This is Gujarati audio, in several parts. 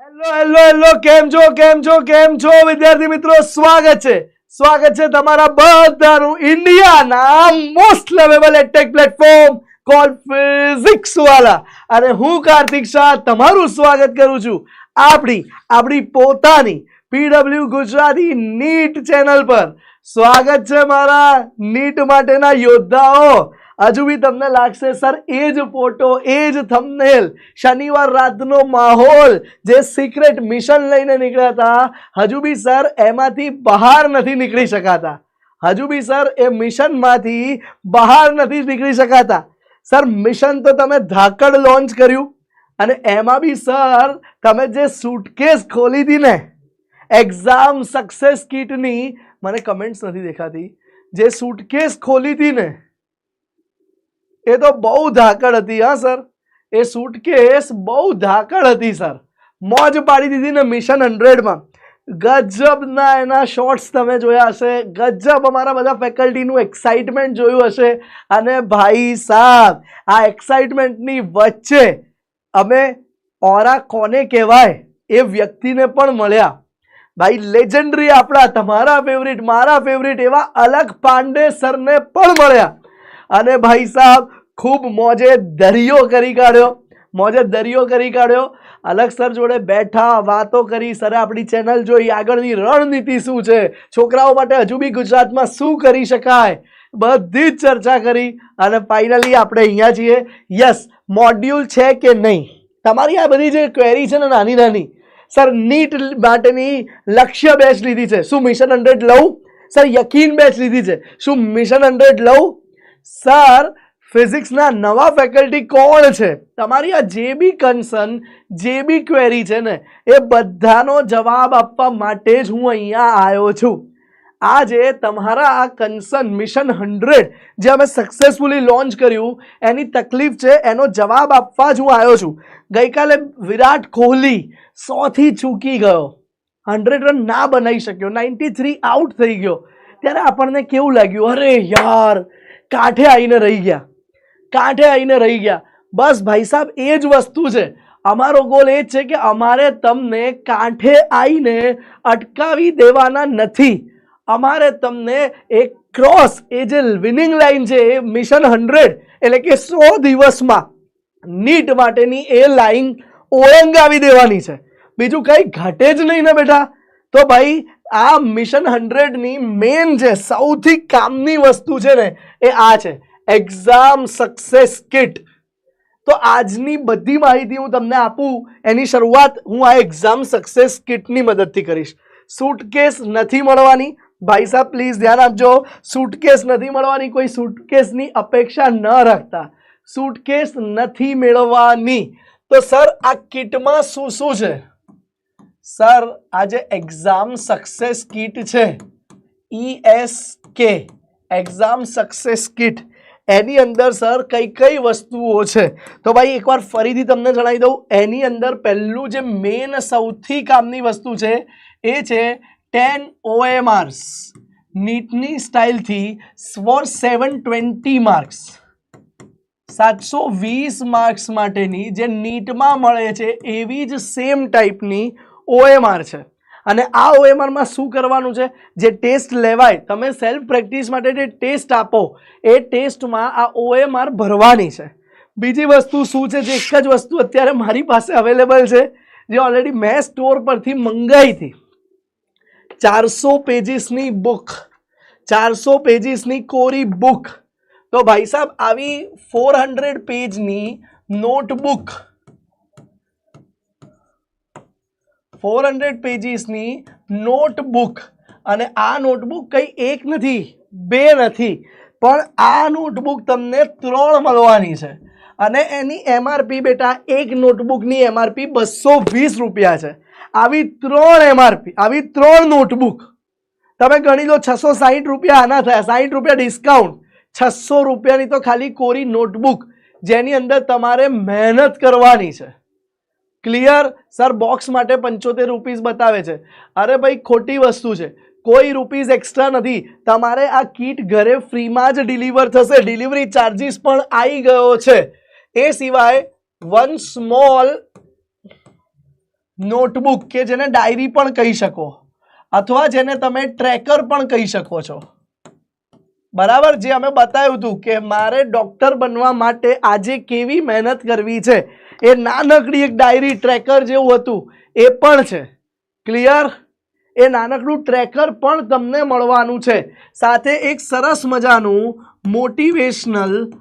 હેલો હેલો હેલો કેમ છો કેમ છો કેમ છો? વિદ્યાર્થી મિત્રો, સ્વાગત છે. સ્વાગત છે તમારા બધાનું ઇન્ડિયાના most lovable edtech platform called Physics Wallah અને હું કાર્તિક શાહ તમારું સ્વાગત કરું છું આપણી આપણી પોતાની પીડબ્લ્યુ ગુજરાતી નીટ ચેનલ પર. સ્વાગત છે મારા નીટ માટેના યોદ્ધાઓ. હજુ બી તમને લાગશે, સર, એ જ ફોટો એ જ થમનેલ શનિવાર રાતનો માહોલ, જે સિક્રેટ મિશન લઈને નીકળ્યા હતા. હજુ બી, સર, એમાંથી બહાર નથી નીકળી શકાતા. હજુ બી, સર, એ મિશનમાંથી બહાર નથી નીકળી શકાતા. સર મિશન તો તમે ધાકડ લોન્ચ કર્યું. અને એમાં બી, સર, તમે જે સૂટકેસ ખોલી હતી ને એક્ઝામ સક્સેસ કીટની મને કમેન્ટ્સ નથી દેખાતી. જે સૂટકેસ ખોલી હતી ને એ તો બહુ ધાકડ હતી, હા, સર. એ સુટકેસ બહુ ધાકડ હતી, સર. મોજ પાડી દીધી ને મિશન હંડ્રેડમાં ગજબના એના શોર્ટ્સ તમે જોયા હશે. ગજબ અમારા બધા ફેકલ્ટીનું એક્સાઇટમેન્ટ જોયું હશે. અને ભાઈ સાહેબ આ એક્સાઇટમેન્ટની વચ્ચે અમે ઓરા કોને કહેવાય એ વ્યક્તિને પણ મળ્યા. ભાઈ લેજન્ડરી આપણા, તમારા ફેવરિટ મારા ફેવરિટ એવા અલગ પાંડે સરને પણ મળ્યા. અને ભાઈ સાહેબ ખૂબ મોજે દરિયો કરી કાઢ્યો. મોજે દરિયો કરી કાઢ્યો. અલગ સર જોડે બેઠા, વાતો કરી. સરે આપણી ચેનલ જોઈ, આગળની રણનીતિ શું છે? છોકરાઓ માટે હજુ બી ગુજરાતમાં શું કરી શકાય? બધી જ ચર્ચા કરી. અને ફાઇનલી આપણે અહીંયા છીએ. યસ મોડ્યુલ છે કે નહીં? તમારી આ બધી જે ક્વેરી છે ને નાની નાની, સર નીટ માટેની લક્ષ્ય બેચ લીધી છે. શું મિશન હંડ્રેડ લઉં? સર યકીન બેચ લીધી છે. શું મિશન હંડ્રેડ લઉં? સર ફિઝિક્સના નવા ફેકલ્ટી કોણ છે? તમારી આ જે બી કન્સર્ન જે બી ક્વેરી છે ને, એ બધાનો જવાબ આપવા માટે જ હું અહીંયા આવ્યો છું. આજે તમારા આ કન્સર્ન મિશન હંડ્રેડ જે અમે સક્સેસફુલી લોન્ચ કર્યું, એની તકલીફ છે, એનો જવાબ આપવા જ હું આવ્યો છું. ગઈકાલે વિરાટ કોહલી સોથી ચૂકી ગયો. હંડ્રેડ રન ના બનાવી શક્યો. નાઇન્ટી થ્રી આઉટ થઈ ગયો. ત્યારે આપણને કેવું લાગ્યું? અરે યાર કાંઠે આવીને રહી ગયા. કાંઠે આવીને રહી ગયા. બસ ભાઈ સાહેબ, એ જ વસ્તુ છે. અમારો ગોલ એ જ છે કે અમારે તમને કાંઠે આવીને અટકાવી દેવાના નથી. અમારે તમને એક ક્રોસ એ જે વિનિંગ લાઈન છે, એ મિશન હંડ્રેડ એટલે કે સો દિવસમાં નીટ માટેની એ લાઈન ઓળંગાવી દેવાની છે. બીજું કંઈ ઘટે જ નહીં ને બેટા. તો ભાઈ આ મિશન હંડ્રેડની મેન જે સૌથી કામની વસ્તુ છે ને, એ આ છે. એક્ઝામ સક્સેસ કિટ તો આજની બધી માહિતી હું તમને આપું, એની શરૂઆત હું આ એક્ઝામ સક્સેસ કિટની મદદથી કરીશ. સૂટકેસ નથી મળવાની. ભાઈ સાહેબ પ્લીઝ ધ્યાન આપજો. સૂટકેસ નથી મળવાની, કોઈ સૂટકેસની અપેક્ષા ન રાખતા. સૂટકેસ નથી મેળવવાની. તો સર, આ કિટમાં શું શું છે? સર આ જે એક્ઝામ સક્સેસ કિટ છે. E S K exam success kit એની અંદર સર કઈ કઈ વસ્તુઓ છે? તો ભાઈ, એકવાર ફરીથી તમને જણાવી દઉં. એની અંદર પહેલું જે મેન સૌથી કામની વસ્તુ છે, એ છે ટેન ઓએમઆર્સ નીટની સ્ટાઇલથી ફોર સેવન ટ્વેન્ટી માર્ક્સ સાતસો વીસ માર્ક્સ માટેની જે નીટમાં મળે છે, એવી જ સેમ ટાઈપની ઓએમઆર છે. અને આ ઓએમઆરમાં શું કરવાનું છે? જે ટેસ્ટ લેવાય, તમે સેલ્ફ પ્રેક્ટિસ માટે જે ટેસ્ટ આપો, એ ટેસ્ટમાં આ ઓએમઆર ભરવાની છે. બીજી વસ્તુ શું છે? જે એક જ વસ્તુ અત્યારે મારી પાસે અવેલેબલ છે, જે ઓલરેડી મેં સ્ટોર પરથી મંગાવી હતી. ચારસો પેજીસની બુક ચારસો પેજીસની કોરી બુક તો ભાઈ સાહેબ આવી ફોર હંડ્રેડ પેજની નોટબુક ફોર હંડ્રેડ પેજીસની નોટબુક. અને આ નોટબુક કંઈ એક નથી, બે નથી, પણ આ નોટબુક તમને ત્રણ મળવાની છે. અને એની એમઆરપી બેટા, એક નોટબુકની એમઆરપી બસો વીસ રૂપિયા છે. આવી ત્રણ એમઆરપી, આવી ત્રણ નોટબુક. તમે ગણી લો, છસો સાહીઠ રૂપિયા આના થયા. સાહીઠ રૂપિયા ડિસ્કાઉન્ટ, છસો રૂપિયાની તો ખાલી કોરી નોટબુક, જેની અંદર તમારે મહેનત કરવાની છે. ક્લિયર સર બોક્સ માટે પંચોતેર રૂપીસ બતાવે છે. અરે ભાઈ, ખોટી વસ્તુ છે. કોઈ રૂપીસ એક્સ્ટ્રા નથી. તમારે આ કીટ ઘરે ફ્રીમાં જ ડિલિવર થશે. ડિલિવરી ચાર્જિસ પણ આવી ગયો છે. એ સિવાય વન સ્મોલ નોટબુક કે જેને ડાયરી પણ કહી શકો. અથવા જેને તમે ટ્રેકર પણ કહી શકો છો. બરાબર? જે અમે બતાવ્યું હતું કે મારે ડોક્ટર બનવા માટે આજે કેવી મહેનત કરવી છે. એ નાનકડી એક ડાયરી ટ્રેકર જેવું હતું. એ પણ છે. ક્લિયર એ નાનકડું ટ્રેકર પણ તમને મળવાનું છે. સાથે એક સરસ મજાનું મોટિવેશનલ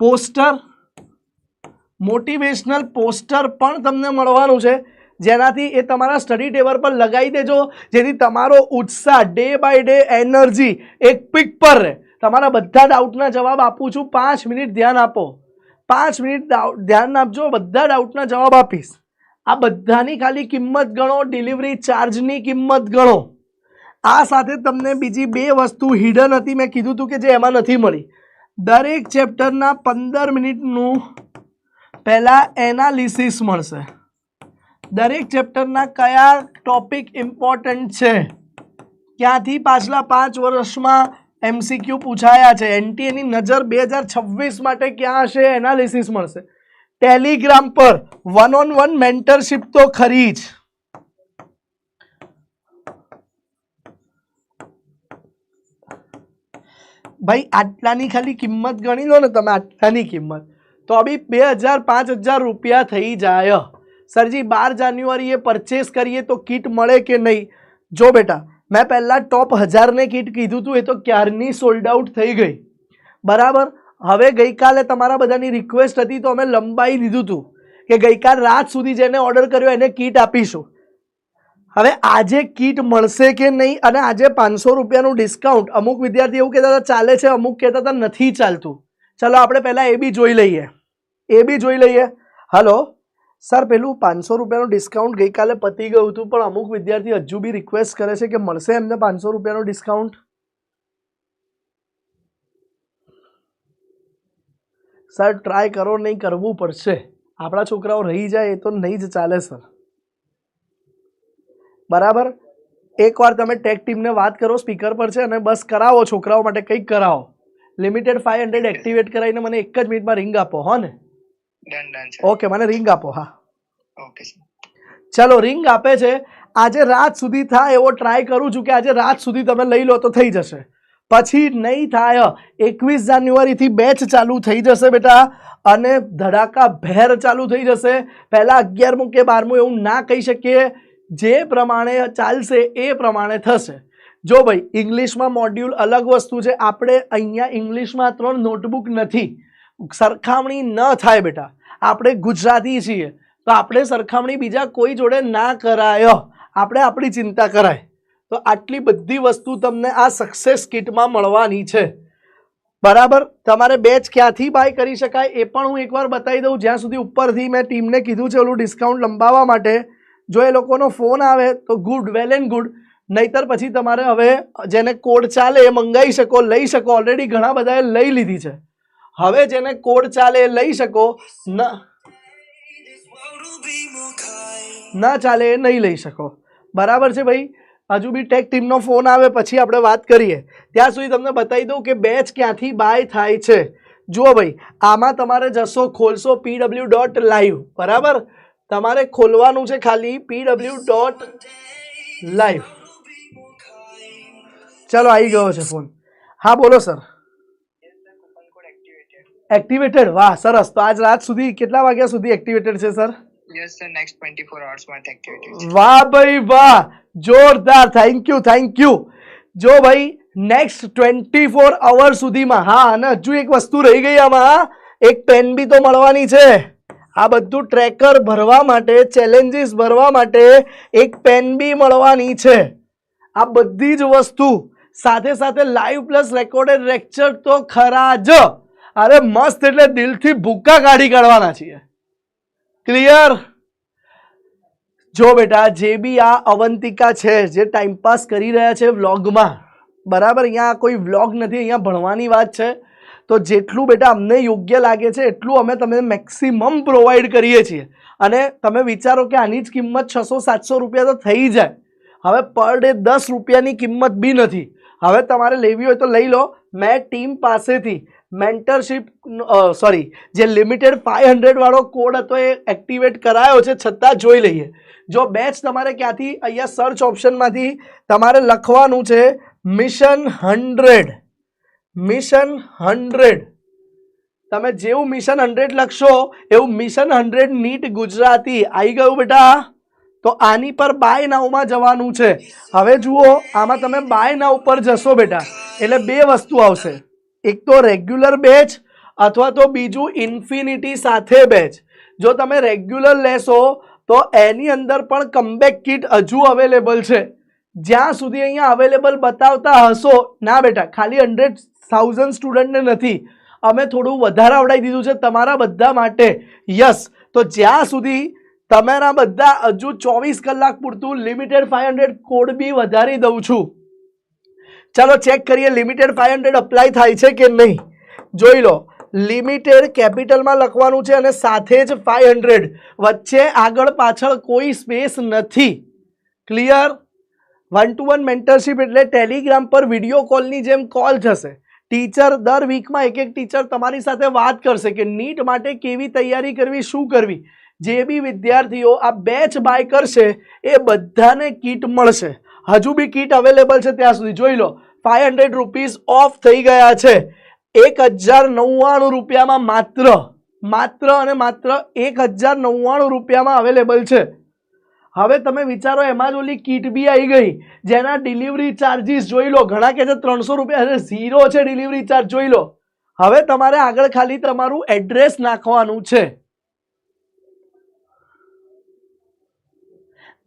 પોસ્ટર મોટિવેશનલ પોસ્ટર પણ તમને મળવાનું છે. જેનાથી એ તમારા સ્ટડી ટેબલ પર લગાવી દેજો. જેથી તમારો ઉત્સાહ ડે બાય ડે એનર્જી એક પીક પર રહે. તમારા બધા ડાઉટના જવાબ આપું છું. પાંચ મિનિટ ધ્યાન આપો. પાંચ મિનિટ ધ્યાન આપજો, બધા ડાઉટના જવાબ આપીશ. આ બધાની ખાલી કિંમત ગણો ડિલિવરી ચાર્જની કિંમત ગણો. આ સાથે તમને બીજી બે વસ્તુ હિડન હતી, મેં કીધું હતું કે જે એમાં નથી મળી. દરેક ચેપ્ટરના પંદર મિનિટનું પહેલાં એનાલિસિસ મળશે. દરેક ચેપ્ટરના કયા ટોપિક ઇમ્પોર્ટન્ટ છે? ક્યાંથી પાછલા પાંચ વર્ષમાં એમસીક્યુ પૂછાયા છે. એનટીએની નજર બે હજાર છવ્વીસ માટે ક્યાં હશે એનાલિસિસ મળશે. ટેલિગ્રામ પર વન ઓન વન મેન્ટરશિપ તો ખરી જ. ભાઈ, આટલાની ખાલી કિંમત ગણી લો ને તમે, આટલાની કિંમત. તો બી બે હજાર પાંચ હજાર રૂપિયા થઈ જાય. સરજી, બાર જાન્યુઆરીએ પરચેસ કરીએ તો કીટ મળે કે નહીં? જો બેટા મેં પહેલાં ટોપ હજારને કીટ કીધું હતું એ તો ક્યારની સોલ્ડ આઉટ થઈ ગઈ? બરાબર? હવે ગઈકાલે તમારા બધાની રિક્વેસ્ટ હતી, તો અમે લંબાઈ દીધું હતું કે ગઈકાલ રાત સુધી જેને ઓર્ડર કર્યો, એને કીટ આપીશું. હવે આજે કીટ મળશે કે નહીં અને આજે પાંચસો રૂપિયાનું ડિસ્કાઉન્ટ અમુક વિદ્યાર્થી એવું કહેતા હતા, ચાલે છે? અમુક કહેતા હતા, નથી ચાલતું. ચલો, આપણે પહેલાં એ બી જોઈ લઈએ. એ બી જોઈ લઈએ. હલો સર, પેલું પાંચસો રૂપિયાનું ડિસ્કાઉન્ટ ગઈકાલે પતી ગયું હતું, પણ અમુક વિદ્યાર્થી હજુ બી રિક્વેસ્ટ કરે છે કે મળશે એમને પાંચસો રૂપિયાનું ડિસ્કાઉન્ટ સર ટ્રાય કરો, નહીં કરવું પડશે. આપણા છોકરાઓ રહી જાય, એ તો નહીં જ ચાલે, સર. બરાબર? એકવાર તમે ટેક ટીમને વાત કરો સ્પીકર પર છે, અને બસ કરાવો, છોકરાઓ માટે કંઈક કરાવો. લિમિટેડ ફાઈવ હંડ્રેડ એક્ટિવેટ કરાવીને મને એક જ મિનિટમાં રિંગ આપો, હો ને? ડન ડન સર ઓકે મને રિંગ આપો હા. ઓકે ચલો રિંગ આપે છે. આજે રાત સુધી થાય એવો ટ્રાય કરું છું કે આજે રાત સુધી તમે લઈ લો તો થઈ જશે. પછી નહીં થાય એકવીસ જાન્યુઆરીથી બેચ ચાલુ થઈ જશે બેટા. અને ધડાકા ભેર ચાલુ થઈ જશે. પહેલાં અગિયારમું કે બારમું એવું ના કહી શકીએ. જે પ્રમાણે ચાલશે એ પ્રમાણે થશે. જો ભાઈ ઇંગ્લિશમાં મોડ્યુલ અલગ વસ્તુ છે. આપણે અહીંયા ઇંગ્લિશમાં ત્રણ નોટબુક નથી. સરખામણી ન થાય બેટા. આપણે ગુજરાતી છીએ, તો આપણે સરખામણી બીજા કોઈ જોડે ના કરાયો. આપણે આપણી ચિંતા કરાય. તો આટલી બધી વસ્તુ તમને આ સક્સેસ કિટમાં મળવાની છે. બરાબર? તમારે બેચ ક્યાંથી બાય કરી શકાય એ પણ હું એકવાર બતાવી દઉં. જ્યાં સુધી ઉપરથી મેં ટીમને કીધું છે ઓલું ડિસ્કાઉન્ટ લંબાવવા માટે. જો એ લોકોનો ફોન આવે, તો ગુડ વેલ એન્ડ ગુડ નહીતર પછી તમારે હવે જેને કોડ ચાલે એ મંગાવી શકો, લઈ શકો. ઓલરેડી ઘણા બધાએ લઈ લીધી છે. હવે જેને કોડ ચાલે એ લઈ શકો. ન ના ચાલે એ નહીં લઈ શકો. બરાબર છે ભાઈ? હજુ બી ટેક ટીમનો ફોન આવે, પછી આપણે વાત કરીએ. ત્યાં સુધી તમને બતાવી દઉં કે બેચ ક્યાંથી બાય થાય છે. જુઓ ભાઈ, આમાં તમારે જશો, ખોલશો પીડબ્લ્યુ ડોટ લાઈવ બરાબર? તમારે ખોલવાનું છે ખાલી પીડબ્લ્યુ ડોટ લાઈવ ચલો, આવી ગયો છે ફોન હા, બોલો સર એક્ટિવેટેડ વાહ સરસ. તો આજ રાત સુધી કેટલા વાગ્યા સુધી એક્ટિવેટેડ છે sir yes sir next 24 hours માટે એક્ટિવેટેડ વાહ ભાઈ વાહ. જોરદાર. થેન્ક યુ થેન્ક યુ જો ભાઈ નેક્સ્ટ ટ્વેન્ટી ફોર અવર સુધીમાં હા અને હજુ એક વસ્તુ રહી ગઈ આમાં એક પેન બી તો મળવાની છે. આ બધું ટ્રેકર ભરવા માટે ચેલેન્જીસ ભરવા માટે એક પેન બી મળવાની છે. આ બધી જ વસ્તુ સાથે સાથે લાઈવ પ્લસ રેકોર્ડેડ લેક્ચર તો ખરા જ. અરે મસ્ત એટલે દિલથી ભૂક્કા કાઢી કાઢવાના છીએ. ક્લિયર જો બેટા, જે બી આ અવંતિકા છે, જે ટાઈમપાસ કરી રહ્યા છે વ્લોગમાં બરાબર? અહીંયા કોઈ વ્લોગ નથી, અહીંયા ભણવાની વાત છે. તો જેટલું બેટા અમને યોગ્ય લાગે છે, એટલું અમે તમને મેક્સિમમ પ્રોવાઈડ કરીએ છીએ. અને તમે વિચારો કે આની જ કિંમત છસો, સાતસો રૂપિયા તો થઈ જાય. હવે પર ડે દસ રૂપિયાની કિંમત બી નથી. હવે તમારે લેવી હોય તો લઈ લો. મેં ટીમ પાસેથી મેન્ટરશીપ સોરી જે લિમિટેડ ફાઇવ હંડ્રેડવાળો કોડ હતો એ એક્ટિવેટ કરાયો છે, છતાં જોઈ લઈએ. જો બેચ તમારે ક્યાંથી, અહીંયા સર્ચ ઓપ્શનમાંથી તમારે લખવાનું છે મિશન હંડ્રેડ મિશન હંડ્રેડ તમે જેવું મિશન હંડ્રેડ લખશો, એવું મિશન હંડ્રેડ નીટ ગુજરાતી. આવી ગયું બેટા? તો આની પર બાય નાવમાં જવાનું છે. હવે જુઓ, આમાં તમે બાય નાવ પર જશો બેટા. એટલે બે વસ્તુ આવશે. એક તો રેગ્યુલર બેચ અથવા તો બીજું ઇન્ફિનિટી સાથે બેચ જો તમે રેગ્યુલર લેશો, તો એની અંદર પણ કમબેક કિટ હજુ અવેલેબલ છે. જ્યાં સુધી અહીંયા અવેલેબલ બતાવતા હશો, ના બેટા, ખાલી હંડ્રેડ થાઉઝન્ડ સ્ટુડન્ટને નથી. અમે થોડું વધારે આવડાવી દીધું છે તમારા બધા માટે. યસ તો જ્યાં સુધી તમારા બધા હજુ ચોવીસ કલાક પૂરતું લિમિટેડ ફાઈવ હંડ્રેડ કોડ બી વધારી દઉં છું. ચાલો ચેક કરીએ લિમિટેડ ફાઈવ હંડ્રેડ અપ્લાય થાય છે કે નહીં? જોઈ લો લિમિટેડ કેપિટલમાં લખવાનું છે અને સાથે જ ફાઈવ હંડ્રેડ વચ્ચે આગળ પાછળ કોઈ સ્પેસ નથી. Clear one to one mentorship એટલે ટેલિગ્રામ પર વીડિયો કોલની જેમ કોલ થશે. ટીચર દર વીકમાં એક એક ટીચર તમારી સાથે વાત કરશે કે નીટ માટે કેવી તૈયારી કરવી, શું કરવી? જે બી વિદ્યાર્થીઓ આ બેચ બાય કરશે, એ બધાને કીટ મળશે. હજુ બી કીટ અવેલેબલ છે ત્યાં સુધી. જોઈ લો ફાઈવ હંડ્રેડ રૂપીઝ ઓફ થઈ ગયા છે. એક હજાર નવ્વાણું રૂપિયામાં માત્ર માત્ર અને માત્ર એક હજાર નવ્વાણું રૂપિયામાં અવેલેબલ છે. હવે તમે વિચારો, એમાં જ ઓલી કીટ બી આવી ગઈ. જેના ડિલિવરી ચાર્જીસ જોઈ લો, ઘણા કહે છે ત્રણસો રૂપિયા, અરે ઝીરો છે ડિલિવરી ચાર્જ જોઈ લો. હવે તમારે આગળ ખાલી તમારું એડ્રેસ નાખવાનું છે.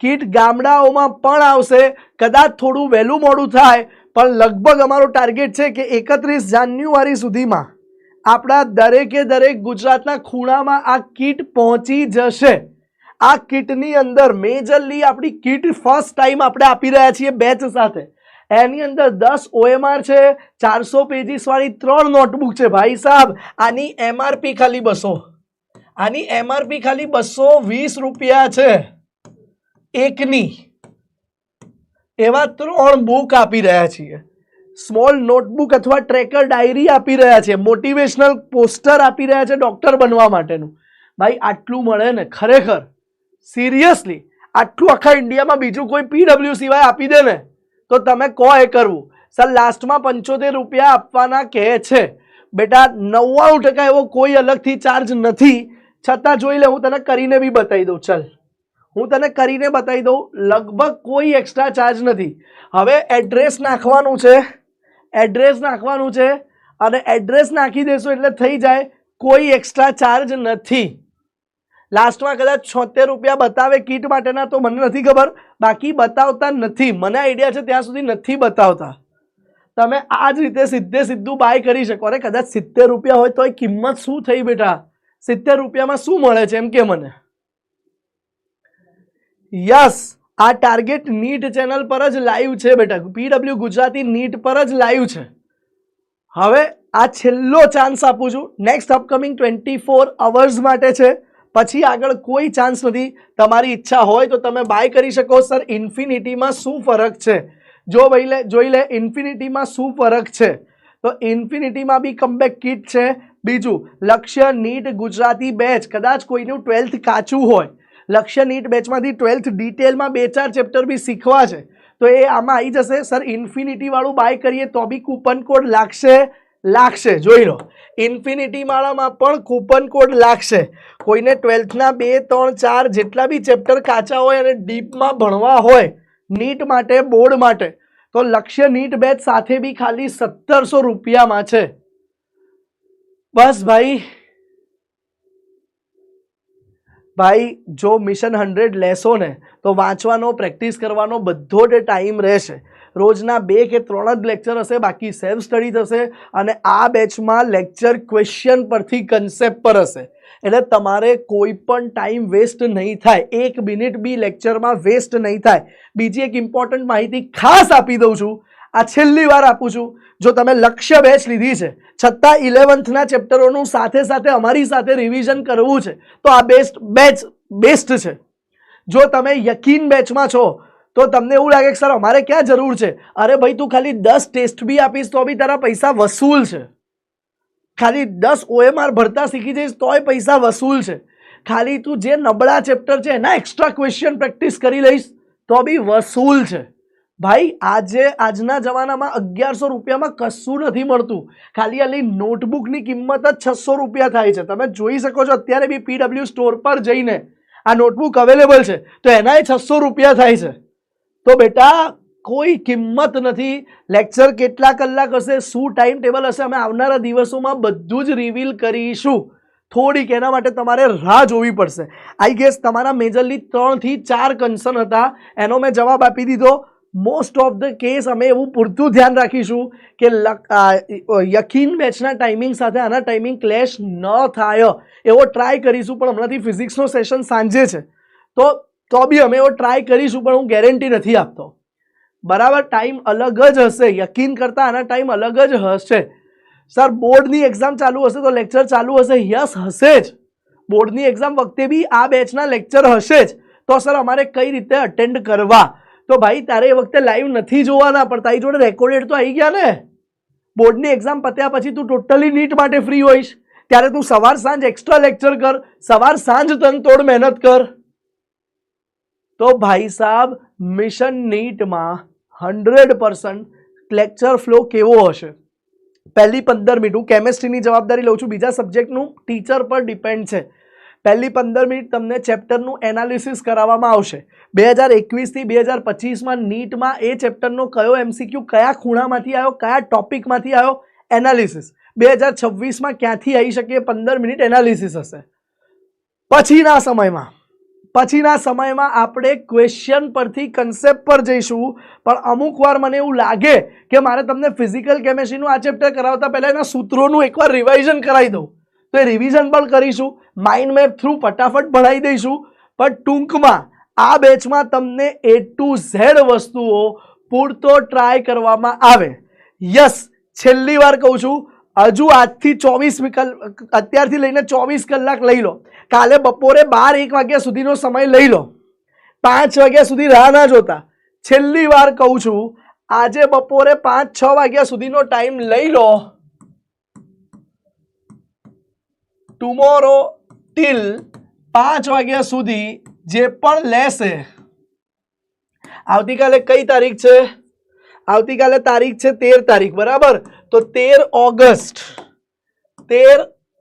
કીટ ગામડાઓમાં પણ આવશે. કદાચ થોડું વહેલું મોડું થાય, પણ લગભગ અમારો ટાર્ગેટ છે કે એકત્રીસ જાન્યુઆરી સુધીમાં આપણા દરેકે દરેક ગુજરાતના ખૂણામાં આ કીટ પહોંચી જશે. આ કીટની અંદર મેજરલી આપણી કીટ ફર્સ્ટ ટાઈમ આપણે આપી રહ્યા છીએ બેચ સાથે. એની અંદર દસ ઓએમઆર છે, ચારસો પેજીસવાળી ત્રણ નોટબુક છે. ભાઈ સાહેબ, આની એમઆરપી ખાલી બસો. આની એમઆરપી ખાલી બસો વીસ રૂપિયા છે. એકની. એવા ત્રણ બુક આપી રહ્યા છીએ. સ્મોલ નોટબુક અથવા ટ્રેકર ડાયરી આપી રહ્યા છે. મોટિવેશનલ પોસ્ટર આપી રહ્યા છે ડૉક્ટર બનવા માટેનું. ભાઈ, આટલું મળે ને ખરેખર. સિરિયસલી આટલું આખા ઇન્ડિયામાં બીજું કોઈ પીડબ્લ્યુ સિવાય આપી દે ને, તો તમે કહો એ કરવું. સર લાસ્ટમાં પંચોતેર રૂપિયા આપવાના કહે છે. બેટા, નવ્વાણું ટકા એવો કોઈ અલગથી ચાર્જ નથી. છતાં જોઈ લે, હું તને કરીને બી બતાવી દઉં. ચલ. હું તને કરીને બતાવી દઉં, લગભગ કોઈ એક્સ્ટ્રા ચાર્જ નથી. હવે એડ્રેસ નાખવાનું છે એડ્રેસ નાખવાનું છે અને એડ્રેસ નાખી દેશો એટલે થઈ જાય કોઈ એક્સ્ટ્રા ચાર્જ નથી. લાસ્ટમાં કદાચ છોતેર રૂપિયા બતાવે કીટ માટેના તો મને નથી ખબર, બાકી બતાવતા નથી. મને આઈડિયા છે ત્યાં સુધી નથી બતાવતા. તમે આ જ રીતે સીધે સીધું બાય કરી શકો. અરે, કદાચ સિત્તેર રૂપિયા હોય તો એ કિંમત શું થઈ બેટા? સિત્તેર રૂપિયામાં શું મળે છે એમ કે મને? યસ, આ ટાર્ગેટ નીટ ચેનલ પર જ લાઈવ છે બેટા પીડબ્લ્યુ ગુજરાતી નીટ પર જ લાઈવ છે. હવે આ છેલ્લો ચાન્સ આપું છું. Next upcoming twenty four hours માટે છે. પછી આગળ કોઈ ચાન્સ નથી. તમારી ઈચ્છા હોય તો તમે બાય કરી શકો. સર ઇન્ફિનિટીમાં શું ફરક છે? જો ભાઈ લે, જોઈ લે ઇન્ફિનિટીમાં શું ફરક છે? તો ઇન્ફિનિટીમાં બી કમબેક કિટ છે. બીજું, લક્ષ્ય નીટ ગુજરાતી બેચ કદાચ કોઈનું ટ્વેલ્થ કાચું હોય. લક્ષ્ય નીટ બેચમાંથી ટ્વેલ્થ ડિટેલમાં બે ચાર ચેપ્ટર બી શીખવા છે. તો એ આમાં આવી જશે. સર, ઇન્ફિનિટીવાળું બાય કરીએ તો બી કૂપન કોડ લાગશે? લાગશે. જોઈ લો. ઇન્ફિનિટીવાળામાં પણ કૂપન કોડ લાગશે. કોઈને ટ્વેલ્થના બે, ત્રણ, ચાર જેટલા બી ચેપ્ટર કાચા હોય અને ડીપમાં ભણવા હોય, નીટ માટે, બોર્ડ માટે, તો લક્ષ્ય નીટ બેચ સાથે બી ખાલી સત્તરસો રૂપિયામાં છે. બસ ભાઈ ભાઈ, જો મિશન હંડ્રેડ લેશો ને, તો વાંચવાનો, પ્રેક્ટિસ કરવાનો બધો જ ટાઈમ રહેશે. રોજના બે કે ત્રણ જ લેક્ચર હશે, બાકી સેલ્ફ સ્ટડી થશે અને આ બેચમાં લેક્ચર ક્વેશ્ચન પરથી કન્સેપ્ટ પર હશે. એટલે તમારે કોઈ પણ ટાઈમ વેસ્ટ નહીં થાય. એક મિનિટ બી લેક્ચરમાં વેસ્ટ નહીં થાય. બીજી એક ઇમ્પોર્ટન્ટ માહિતી ખાસ આપી દઉં છું. આ છેલ્લી વાર આપું છું. જો તમે લક્ષ્ય બેચ લીધી છે, છતાં ઇલેવન્થના ચેપ્ટરોનું સાથે સાથે અમારી સાથે રિવિઝન કરવું છે, તો આ બેસ્ટ બેચ બેસ્ટ છે. જો તમે યકીન બેચમાં છો, તો તમને એવું લાગે કે, સર, અમારે ક્યાં જરૂર છે? અરે ભાઈ, તું ખાલી દસ ટેસ્ટ બી આપીશ, તો બી તારા પૈસા વસૂલ છે. ખાલી દસ ઓએમઆર ભરતા શીખી જઈશ, તોય પૈસા વસૂલ છે. ખાલી તું જે નબળા ચેપ્ટર છે, એના એક્સ્ટ્રા ક્વેશ્ચન પ્રેક્ટિસ કરી લઈશ, તો બી વસૂલ છે. ભાઈ, આજે, આજના જમાનામાં અગિયારસો રૂપિયામાં કશું નથી મળતું. ખાલી ખાલી નોટબુકની કિંમત જ છસો રૂપિયા થાય છે. તમે જોઈ શકો છો અત્યારે બી પીડબ્લ્યુ સ્ટોર પર જઈને આ નોટબુક અવેલેબલ છે. તો એનાય છસો રૂપિયા થાય છે. તો બેટા, કોઈ કિંમત નથી. લેક્ચર કેટલા કલાક હશે? શું ટાઈમ ટેબલ હશે? અમે આવનારા દિવસોમાં બધું જ રિવીલ કરીશું. થોડીક એના માટે તમારે રાહ જોવી પડશે. આઈ ગેસ, તમારા મેજરલી ત્રણથી ચાર કન્સર્ન હતા. એનો મેં જવાબ આપી દીધો. મોસ્ટ ઓફ ધ કેસ અમે એવું પૂરતું ધ્યાન રાખીશું કે યકીન બેચના ટાઈમિંગ સાથે આના ટાઈમિંગ ક્લેશ ન થાય. એવો ટ્રાય કરીશું, પણ હમણાંથી ફિઝિક્સનો સેશન સાંજે છે. તો તો બી અમે એવો ટ્રાય કરીશું, પણ હું ગેરંટી નથી આપતો. બરાબર ટાઈમ અલગ જ હશે. યકીન કરતાં આના ટાઈમ અલગ જ હશે. સર, બોર્ડની એક્ઝામ ચાલુ હશે તો લેક્ચર ચાલુ હશે? યસ હશે જ. બોર્ડની એક્ઝામ વખતે બી આ બેચના લેક્ચર હશે જ. તો સર, અમારે કઈ રીતે અટેન્ડ કરવા? તો ભાઈ, તારે એ વખતે લાઈવ નથી જોવાના, પણ તારી જોડે રેકોર્ડેડ તો આવી ગયા ને. બોર્ડની એક્ઝામ પત્યા પછી તું ટોટલી નીટ માટે ફ્રી હોઈશ. ત્યારે તું સવાર સાંજ એક્સ્ટ્રા લેક્ચર કર, સવાર સાંજ તન તોડ મહેનત કર. તો ભાઈ સાહેબ મિશન નીટમાં હંડ્રેડ પર્સન્ટ લેક્ચર ફ્લો કેવો હશે? પહેલી પંદર મિનિટ હું કેમેસ્ટ્રીની જવાબદારી લઉં છું. બીજા સબ્જેક્ટનું ટીચર પર ડિપેન્ડ છે. પહેલી પંદર મિનિટ તમને ચેપ્ટરનું એનાલિસિસ કરાવવામાં આવશે. બે હજાર એકવીસથી બે હજાર પચીસમાં નીટમાં એ ચેપ્ટરનો કયો એમસીક્યુ, કયા ખૂણામાંથી આવ્યો, કયા ટોપિકમાંથી આવ્યો, એનાલિસિસ. બે હજાર છવ્વીસમાં ક્યાંથી આવી શકે પંદર મિનિટ એનાલિસિસ હશે. પછીના સમયમાં પછીના સમયમાં આપણે ક્વેશ્ચન પરથી કન્સેપ્ટ પર જઈશું, પણ અમુક વાર મને એવું લાગે કે મારે તમને ફિઝિકલ કેમેસ્ટ્રીનું આ ચેપ્ટર કરાવતા પહેલાં એના સૂત્રોનું એકવાર રિવાઇઝન કરાવી દઉં. તો એ રિવિઝન પણ કરીશું. માઇન્ડ મેપ થ્રુ ફટાફટ ભણાવી દઈશું. પણ ટૂંકમાં આ બેચમાં તમને એ ટુ ઝેડ વસ્તુઓ પૂરતો ટ્રાય કરવામાં આવે. યસ છેલ્લી વાર કહું છું, હજુ આજથી ચોવીસ અત્યારથી લઈને ચોવીસ કલાક લઈ લો. કાલે બપોરે બાર, એક વાગ્યા સુધીનો સમય લઈ લો. પાંચ વાગ્યા સુધી રાહ ના જોતા. છેલ્લી વાર કહું છું, આજે બપોરે પાંચ, છ વાગ્યા સુધીનો ટાઈમ લઈ લો. ટુમોરો ટિલ પાંચ વાગ્યા સુધી જે પણ લેશે. આવતીકાલે કઈ તારીખ છે? આવતીકાલે તારીખ છે તેર તારીખ, બરાબર? તો તેર ઓગસ્ટ, તેર,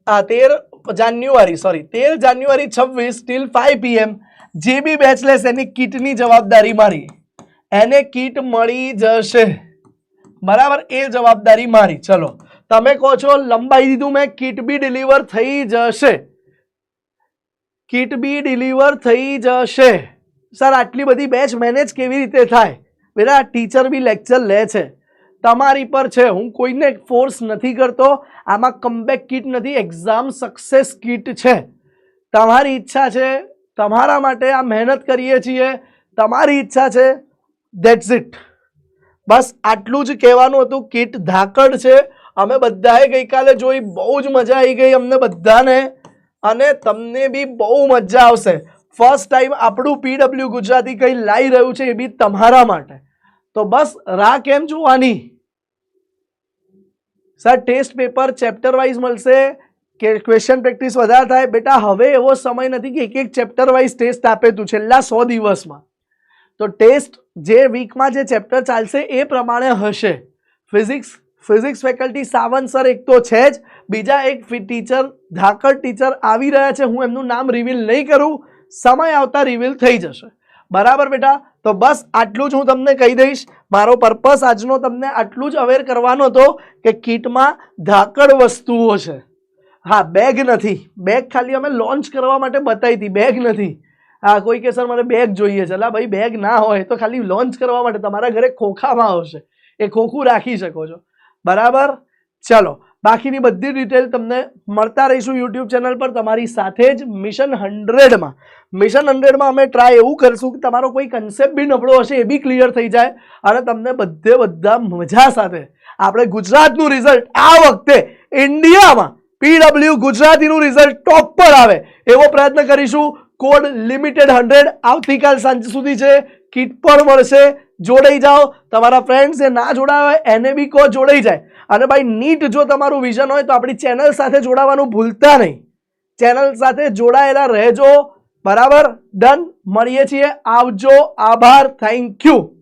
આ તેર જાન્યુઆરી સોરી તેર જાન્યુઆરી છવ્વીસ ટીલ ફાઈવ પીએમ જે બી બેચ લેશે, એની કીટની જવાબદારી મારી. એને કીટ મળી જશે. બરાબર? એ જવાબદારી મારી. ચલો, તમે કહો છો, લંબાઈ દીધું મેં, કીટ બી ડિલિવર થઈ જશે. કીટ બી ડિલિવર થઈ જશે. સર, આટલી બધી બેચ મેનેજ કેવી રીતે થાય? બેટા ટીચર બી લેક્ચર લે છે. તમારી પર છે. હું કોઈને ફોર્સ નથી કરતો. આમાં કમબેક કીટ નથી એક્ઝામ સક્સેસ કીટ છે. તમારી ઈચ્છા છે. તમારા માટે આ મહેનત કરીએ છીએ. તમારી ઈચ્છા છે. દેટ્સ ઇટ બસ આટલું જ કહેવાનું હતું. કીટ ધાકડ છે. અમે બધાએ ગઈકાલે જોઈ બહુ જ મજા આવી ગઈ અમને બધાને. અને તમને બી બહુ મજા આવશે. ફર્સ્ટ ટાઈમ આપણું પીડબ્લ્યુ ગુજરાતી કંઈ લાવી રહ્યું છે એ બી તમારા માટે. તો બસ, રાહ કેમ જોવાની? Sir, test paper chapter wise મળશે, કે ક્વેશ્ચન પ્રેક્ટિસ વધારે થાય? બેટા, હવે એવો સમય નથી કે એક એક ચેપ્ટર વાઇઝ ટેસ્ટ આપે તું છેલ્લા સો દિવસમાં. તો ટેસ્ટ જે વીકમાં જે ચેપ્ટર ચાલશે એ પ્રમાણે હશે. Physics physics faculty Sawant sir એક તો છે જ. બીજા એક ટીચર ધાકડ ટીચર આવી રહ્યા છે. હું એમનું નામ રિવીલ નહીં કરું. સમય આવતા રિવીલ થઈ જશે. બરાબર બેટા? તો બસ આટલું જ હું તમને કહી દઈશ. મારો પર્પસ આજનો તમને આટલું જ અવેર કરવાનો હતો કે કીટમાં ધાકડ વસ્તુઓ છે. હા બેગ નથી. બેગ ખાલી અમે લોન્ચ કરવા માટે બતાવી હતી. બેગ નથી. હા, કોઈ કે, સર મને બેગ જોઈએ છે. લા ભાઈ બેગ ના હોય તો ખાલી લોન્ચ કરવા માટે તમારા ઘરે ખોખામાં આવશે. એ ખોખું રાખી શકો છો. બરાબર? ચલો. બાકીની બધી ડિટેલ તમને મળતા રહીશું યુટ્યુબ ચેનલ પર. તમારી સાથે જ મિશન હંડ્રેડમાં મિશન હંડ્રેડમાં અમે ટ્રાય એવું કરીશું કે તમારો કોઈ કન્સેપ્ટ બી નબળો હશે એ બી ક્લિયર થઈ જાય અને તમને બધે બધા મજા સાથે. આપણે ગુજરાતનું રિઝલ્ટ આ વખતે ઇન્ડિયામાં પીડબ્લ્યુ ગુજરાતીનું રિઝલ્ટ ટોપ પર આવે. એવો પ્રયત્ન કરીશું. કોડ લિમિટેડ હંડ્રેડ આવતીકાલ સાંજ સુધી છે. કીટ પણ મળશે. જોડાઈ જાઓ. તમારા ફ્રેન્ડ્સ એ ના જોડાયા હોય, એને બી કહો જોડાઈ જાય. અને ભાઈ નીટ જો તમારું વિઝન હોય તો આપણી ચેનલ સાથે જોડાવાનું ભૂલતા નહીં. ચેનલ સાથે જોડાયેલા રહેજો. બરાબર? ડન મળીએ છીએ. આવજો. આભાર. Thank you